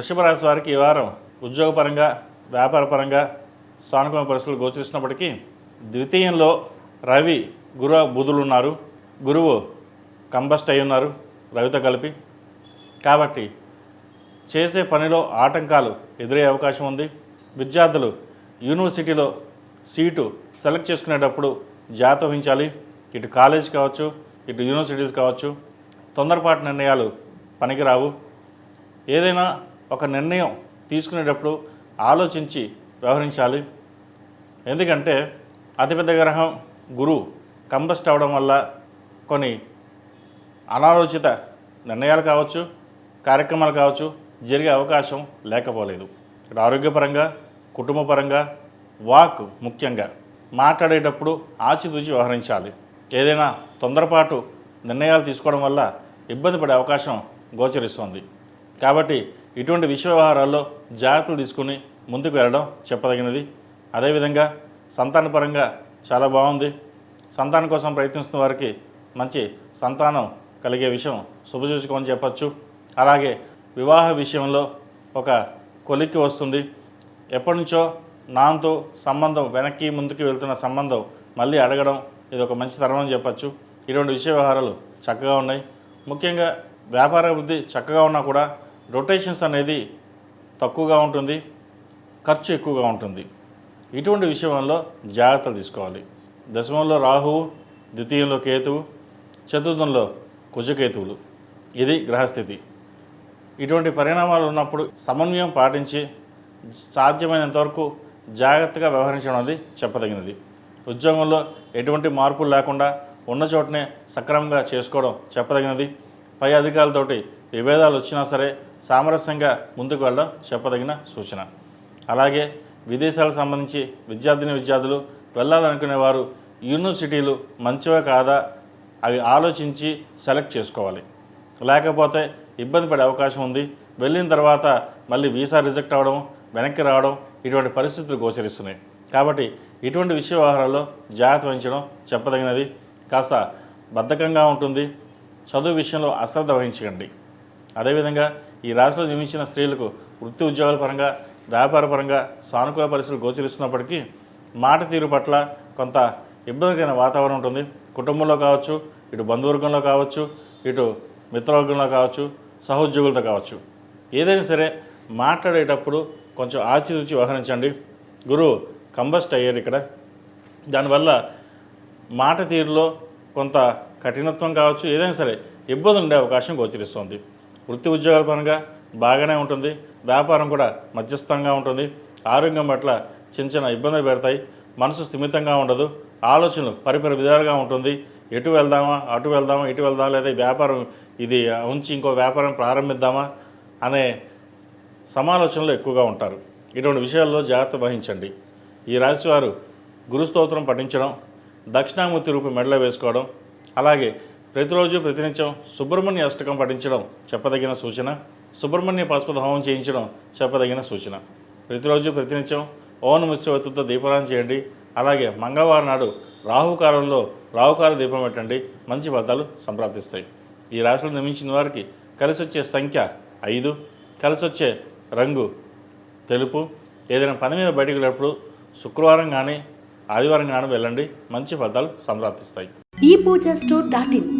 వృషభ రాశి వారికి ఈ వారం ఉద్యోగపరంగా వ్యాపారపరంగా సానుకూల పరిస్థితులు గోచరిస్తున్నప్పటికీ ద్వితీయంలో రవి గురు బుధులు ఉన్నారు. గురువు కంబస్ట్ అయి ఉన్నారు రవితో కలిపి. కాబట్టి చేసే పనిలో ఆటంకాలు ఎదురయ్యే అవకాశం ఉంది. విద్యార్థులు యూనివర్సిటీలో సీటు సెలెక్ట్ చేసుకునేటప్పుడు జాగ్రత్త వహించాలి. ఇటు కాలేజ్ కావచ్చు ఇటు యూనివర్సిటీస్ కావచ్చు. తొందరపాటు నిర్ణయాలు పనికిరావు. ఏదైనా ఒక నిర్ణయం తీసుకునేటప్పుడు ఆలోచించి వ్యవహరించాలి. ఎందుకంటే అతిపెద్ద గ్రహం గురు కంబస్ట్ అవడం వల్ల కొన్ని అనాలోచిత నిర్ణయాలు కావచ్చు కార్యక్రమాలు కావచ్చు జరిగే అవకాశం లేకపోలేదు. ఇక్కడ ఆరోగ్యపరంగా కుటుంబపరంగా వాక్ ముఖ్యంగా మాట్లాడేటప్పుడు ఆచితూచి వ్యవహరించాలి. ఏదైనా తొందరపాటు నిర్ణయాలు తీసుకోవడం వల్ల ఇబ్బంది పడే అవకాశం గోచరిస్తుంది. కాబట్టి ఇటువంటి విషయ వ్యవహారాల్లో జాగ్రత్తలు తీసుకుని ముందుకు వెళ్ళడం చెప్పదగినది. అదేవిధంగా సంతానపరంగా చాలా బాగుంది. సంతానం కోసం ప్రయత్నిస్తున్న వారికి మంచి సంతానం కలిగే విషయం శుభసూచకమని చెప్పచ్చు. అలాగే వివాహ విషయంలో ఒక కొలిక్కి వస్తుంది. ఎప్పటి నుంచో నాతో సంబంధం వెనక్కి ముందుకు వెళ్తున్న సంబంధం మళ్ళీ అడగడం ఇది ఒక మంచి తరం అని చెప్పచ్చు. ఇటువంటి విషయ వ్యవహారాలు చక్కగా ఉన్నాయి. ముఖ్యంగా వ్యాపార అభివృద్ధి చక్కగా ఉన్నా కూడా రొటేషన్స్ అనేది తక్కువగా ఉంటుంది ఖర్చు ఎక్కువగా ఉంటుంది. ఇటువంటి విషయంలో జాగ్రత్తలు తీసుకోవాలి. దశమంలో రాహువు ద్వితీయంలో కేతువు చతుర్థంలో కుజకేతువులు. ఇది గ్రహస్థితి. ఇటువంటి పరిణామాలు ఉన్నప్పుడు సమన్వయం పాటించి సాధ్యమైనంత వరకు జాగ్రత్తగా వ్యవహరించడం అనేది చెప్పదగినది. ఉద్యోగంలో ఎటువంటి మార్పులు లేకుండా ఉన్న చోటనే సక్రమంగా చేసుకోవడం చెప్పదగినది. పై అధికారులతోటి విభేదాలు వచ్చినా సరే సామరస్యంగా ముందుకు వెళ్ళడం చెప్పదగిన సూచన. అలాగే విదేశాలకు సంబంధించి విద్యార్థిని విద్యార్థులు వెళ్ళాలనుకునే వారు యూనివర్సిటీలు మంచివే కాదా అవి ఆలోచించి సెలెక్ట్ చేసుకోవాలి. లేకపోతే ఇబ్బంది పడే అవకాశం ఉంది. వెళ్ళిన తర్వాత మళ్ళీ వీసా రిజెక్ట్ అవ్వడం వెనక్కి రావడం ఇటువంటి పరిస్థితులు గోచరిస్తున్నాయి. కాబట్టి ఇటువంటి విషయ వ్యవహారాల్లో జాగ్రత్త వహించడం చెప్పదగినది. కాస్త బద్ధకంగా ఉంటుంది. చదువు విషయంలో అశ్రద్ధ వహించకండి. అదేవిధంగా ఈ రాశిలో జన్మించిన స్త్రీలకు వృత్తి ఉద్యోగాల పరంగా వ్యాపార పరంగా సానుకూల పరిస్థితులు గోచరిస్తున్నప్పటికీ మాట తీరు పట్ల కొంత ఇబ్బందికరమైన వాతావరణం ఉంటుంది. కుటుంబంలో కావచ్చు ఇటు బంధువర్గంలో కావచ్చు ఇటు మిత్రవర్గంలో కావచ్చు సహోద్యోగులతో కావచ్చు. ఏదైనా సరే మాట్లాడేటప్పుడు కొంచెం ఆచితూచి వ్యవహరించండి. గురువు కంబస్ట్ అయ్యారు ఇక్కడ. దానివల్ల మాట తీరులో కొంత కఠినత్వం కావచ్చు ఏదైనా సరే ఇబ్బంది ఉండే అవకాశం గోచరిస్తుంది. వృత్తి ఉద్యోగాల పరంగా బాగానే ఉంటుంది. వ్యాపారం కూడా మధ్యస్థంగా ఉంటుంది. ఆరోగ్యం పట్ల చిన్న చిన్న ఇబ్బందులు పెడతాయి. మనసు స్థిమితంగా ఉండదు. ఆలోచనలు పరిపరి విధాలుగా ఉంటుంది. ఎటు వెళ్దామా అటు వెళ్దామా ఇటు వెళ్దామా లేదా వ్యాపారం ఇది ఉంచి ఇంకో వ్యాపారం ప్రారంభిద్దామా అనే సమాలోచనలు ఎక్కువగా ఉంటారు. ఇటువంటి విషయాల్లో జాగ్రత్త వహించండి. ఈ రాశివారు గురుస్తోత్రం పఠించడం దక్షిణామూర్తి రూపు మెడలో వేసుకోవడం అలాగే ప్రతిరోజు ప్రతినిత్యం సుబ్రహ్మణ్య అష్టకం పఠించడం చెప్పదగిన సూచన. సుబ్రహ్మణ్య పాశుపత హోమం చేయించడం చెప్పదగిన సూచన. ప్రతిరోజు ప్రతినిత్యం ఓం నమస్యవతితో దీపారాధన చేయండి. అలాగే మంగళవారం నాడు రాహుకాలంలో రాహుకాల దీపం పెట్టండి. మంచి ఫలితాలు సంప్రాప్తిస్తాయి. ఈ రాశులు నిర్మించిన వారికి కలిసి వచ్చే సంఖ్య ఐదు. కలిసి వచ్చే రంగు తెలుపు. ఏదైనా పని మీద బయటకు వెళ్ళినప్పుడు శుక్రవారం కానీ ఆదివారం కానీ వెళ్ళండి. మంచి ఫలితాలు సంప్రాప్తిస్తాయి. ఈ పూజ స్టోర్ డాట్ ఇన్.